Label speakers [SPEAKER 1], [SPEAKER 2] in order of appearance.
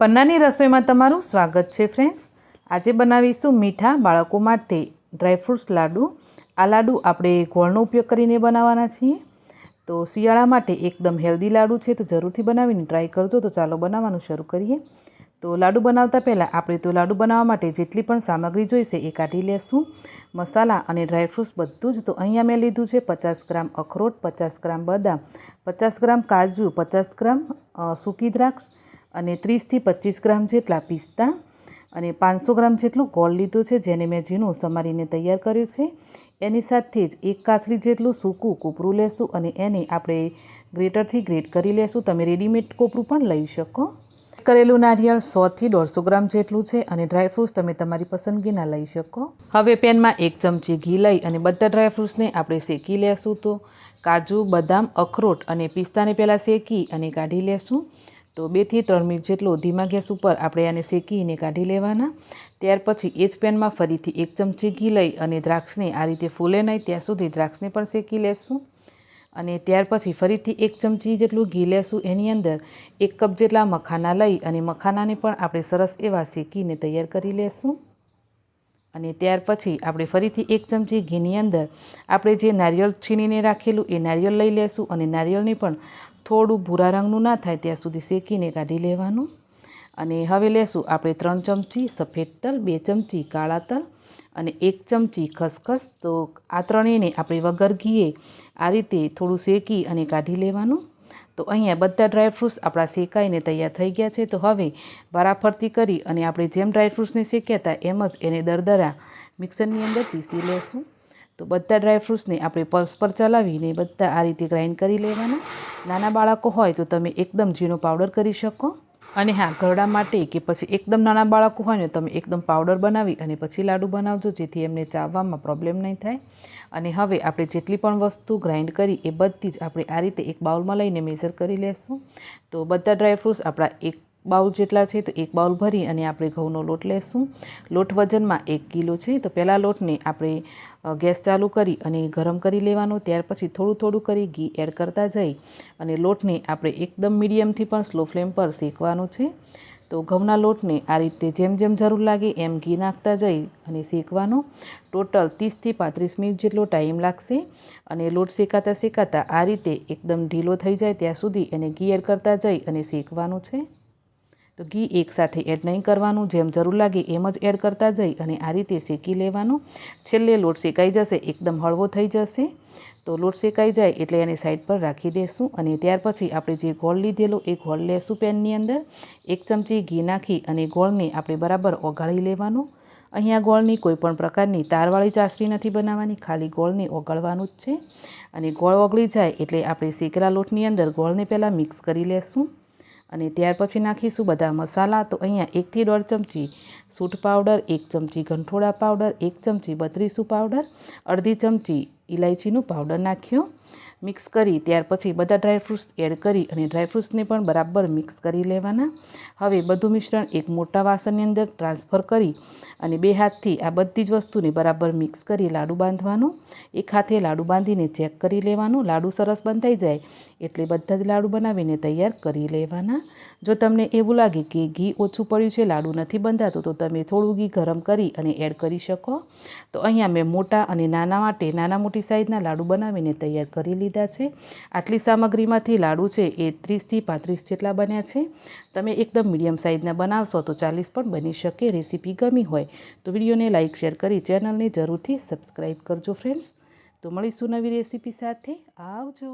[SPEAKER 1] પન્નાની રસોઈમાં તમારું સ્વાગત છે ફ્રેન્ડ્સ આજે બનાવીશું મીઠા બાળકો માટે ડ્રાયફ્રૂટ્સ લાડુ. આ લાડુ આપણે ગોળનો ઉપયોગ કરીને બનાવવાના છીએ. તો શિયાળા માટે એકદમ હેલ્ધી લાડુ છે, તો જરૂરથી બનાવીને ટ્રાય કરજો. તો ચાલો બનાવવાનું શરૂ કરીએ. તો લાડુ બનાવતા પહેલાં આપણે તો લાડુ બનાવવા માટે જેટલી પણ સામગ્રી જોઈશે એ કાઢી લેશું. મસાલા અને ડ્રાયફ્રૂટ્સ બધું જ. તો અહીંયા મેં લીધું છે પચાસ ગ્રામ અખરોટ, પચાસ ગ્રામ બદામ, પચાસ ગ્રામ કાજુ, પચાસ ગ્રામ સૂકી દ્રાક્ષ અને ત્રીસથી પચીસ ગ્રામ જેટલા પિસ્તા અને પાંચસો ગ્રામ જેટલું ગોળ લીધું છે, જેને મેં ઝીણું સમારીને તૈયાર કર્યું છે. એની સાથે જ એક કાચરી જેટલું સૂકું કોપરું લેશું અને એને આપણે ગ્રેટરથી ગ્રેટ કરી લેશું. તમે રેડીમેડ કોપરું પણ લઈ શકો. કરેલું નારિયેળ સોથી દોઢસો ગ્રામ જેટલું છે અને ડ્રાયફ્રૂટ્સ તમે તમારી પસંદગીના લઈ શકો. હવે પેનમાં એક ચમચી ઘી લઈ અને બધા ડ્રાયફ્રૂટ્સને આપણે શેકી લેશું તો. કાજુ, બદામ, અખરોટ અને પિસ્તાને પહેલાં શેકી અને કાઢી લેશું. તો બેથી ત્રણ મિનિટ જેટલો ધીમા ગેસ ઉપર આપણે આને શેકીને કાઢી લેવાના. ત્યાર પછી એ જ પેનમાં ફરીથી એક ચમચી ઘી લઈ અને દ્રાક્ષને આ રીતે ફૂલે નહીં, ત્યાં સુધી દ્રાક્ષને પણ શેકી લેશું. અને ત્યાર પછી ફરીથી એક ચમચી જેટલું ઘી લેશું એની અંદર, એક કપ જેટલા મખાના લઈ અને મખાનાને પણ આપણે સરસ એવા શેકીને તૈયાર કરી લેશું. અને ત્યાર પછી આપણે ફરીથી એક ચમચી ઘીની અંદર આપણે જે નારિયેળ છીણીને રાખેલું એ નારિયેળ લઈ લેશું અને નારિયેળને પણ થોડું ભૂરા રંગનું ના થાય ત્યાં સુધી શેકીને કાઢી લેવાનું. અને હવે લેશું આપણે ત્રણ ચમચી સફેદ તલ, બે ચમચી કાળા તલ અને એક ચમચી ખસખસ. તો આ ત્રણેયને આપણે વગર ઘીએ આ રીતે થોડું શેકી અને કાઢી લેવાનું. તો અહીંયા બધા ડ્રાયફ્રૂટ્સ આપણા શેકાઈને તૈયાર થઈ ગયા છે. તો હવે વારાફરતી કરી અને આપણે જેમ ડ્રાયફ્રૂટ્સને શેક્યા હતા એમ જ એને દરદરા મિક્સરની અંદર પીસી લેશું તો બધા ડ્રાયફ્રૂટ્સને આપણે પલ્સ પર ચલાવીને બધા આ રીતે ગ્રાઇન્ડ કરી લેવાના. નાના બાળકો હોય તો તમે એકદમ ઝીણો પાવડર કરી શકો. અને હા, ઘરડા માટે કે પછી એકદમ નાના બાળકો હોય ને, તમે એકદમ પાવડર બનાવી અને પછી લાડુ બનાવજો, જેથી એમને ચાવવામાં પ્રોબ્લેમ નહીં થાય. અને હવે આપણે જેટલી પણ વસ્તુ ગ્રાઇન્ડ કરી એ બધી જ આપણે આ રીતે એક બાઉલમાં લઈને મેઝર કરી લેશું. તો બધા ડ્રાયફ્રૂટ્સ આપણા એક બાઉલ જેટલા છે તો એક બાઉલ ભરી અને આપણે ઘઉંનો લોટ લેશું. લોટ વજનમાં એક કિલો છે તો પહેલાં લોટને આપણે ગેસ ચાલુ કરી અને ગરમ કરી લેવાનો. ત્યાર પછી થોડું થોડું કરી ઘી એડ કરતા જઈ અને લોટને આપણે એકદમ મીડિયમથી પણ સ્લો ફ્લેમ પર શેકવાનો છે. તો ઘઉંના લોટને આ રીતે જેમ જેમ જરૂર લાગે એમ ઘી નાખતા જઈ અને શેકવાનો. ટોટલ ત્રીસથી પાંત્રીસ મિનિટ જેટલો ટાઈમ લાગશે અને લોટ શેકાતા શેકાતા આ રીતે એકદમ ઢીલો થઈ જાય ત્યાં સુધી એને ઘી એડ કરતા જઈ અને શેકવાનું છે. તો ઘી એકસાથે એડ નહીં કરવાનું, જેમ જરૂર લાગે એમ જ એડ કરતા જઈ અને આ રીતે શેકી લેવાનું. છેલ્લે લોટ શેકાઈ જશે, એકદમ હળવો થઈ જશે. તો લોટ શેકાઈ જાય એટલે એને સાઈડ પર રાખી દેશું અને ત્યાર પછી આપણે જે ગોળ લીધેલો એ ગોળ લેશું પેનની અંદર. એક ચમચી ઘી નાખી અને ગોળને આપણે બરાબર ઓગાળી લેવાનું. અહીંયા ગોળની કોઈપણ પ્રકારની તારવાળી ચાસણી નથી બનાવવાની, ખાલી ગોળને ઓગળવાનું જ છે. અને ગોળ ઓગળી જાય એટલે આપણે શેકેલા લોટની અંદર ગોળને પહેલાં મિક્સ કરી લેશું. અને ત્યાર પછી નાખીશું બધા મસાલા. તો અહીંયા એકથી દોઢ ચમચી સૂટ પાવડર, એક ચમચી ગંઠોડા પાવડર, એક ચમચી બત્રીસું પાવડર, અડધી ચમચી ઇલાયચીનું પાવડર નાખ્યો. મિક્સ કરી, ત્યાર પછી બધા ડ્રાયફ્રૂટ્સ એડ કરી અને ડ્રાયફ્રૂટ્સને પણ બરાબર મિક્સ કરી લેવાના. હવે બધું મિશ્રણ એક મોટા વાસણની અંદર ટ્રાન્સફર કરી અને બે હાથથી આ બધી જ વસ્તુને બરાબર મિક્સ કરી લાડુ બાંધવાનું. એક હાથે લાડુ બાંધીને ચેક કરી લેવાનું. લાડુ સરસ બંધાઈ જાય એટલે બધા જ લાડુ બનાવીને તૈયાર કરી લેવાના. જો તમને એવું લાગે કે ઘી ઓછું પડ્યું છે, લાડુ નથી બંધાતું, તો તમે થોડું ઘી ગરમ કરી અને એડ કરી શકો. તો અહીંયા મેં મોટા અને નાના માટે નાના મોટી સાઈઝના લાડુ બનાવીને તૈયાર કરી લીધા છે. આટલી સામગ્રીમાંથી લાડુ છે એ ત્રીસથી પાંત્રીસ જેટલા બન્યા છે. તમે એકદમ મીડિયમ સાઇઝના બનાવશો તો ચાલીસ પણ બની શકે, રેસીપી ગમી હોય તો વિડીયોને લાઇક શેર કરી ચેનલને જરૂરથી સબસ્ક્રાઈબ કરજો ફ્રેન્ડ્સ. તો મળીશું નવી રેસીપી સાથે. આવજો.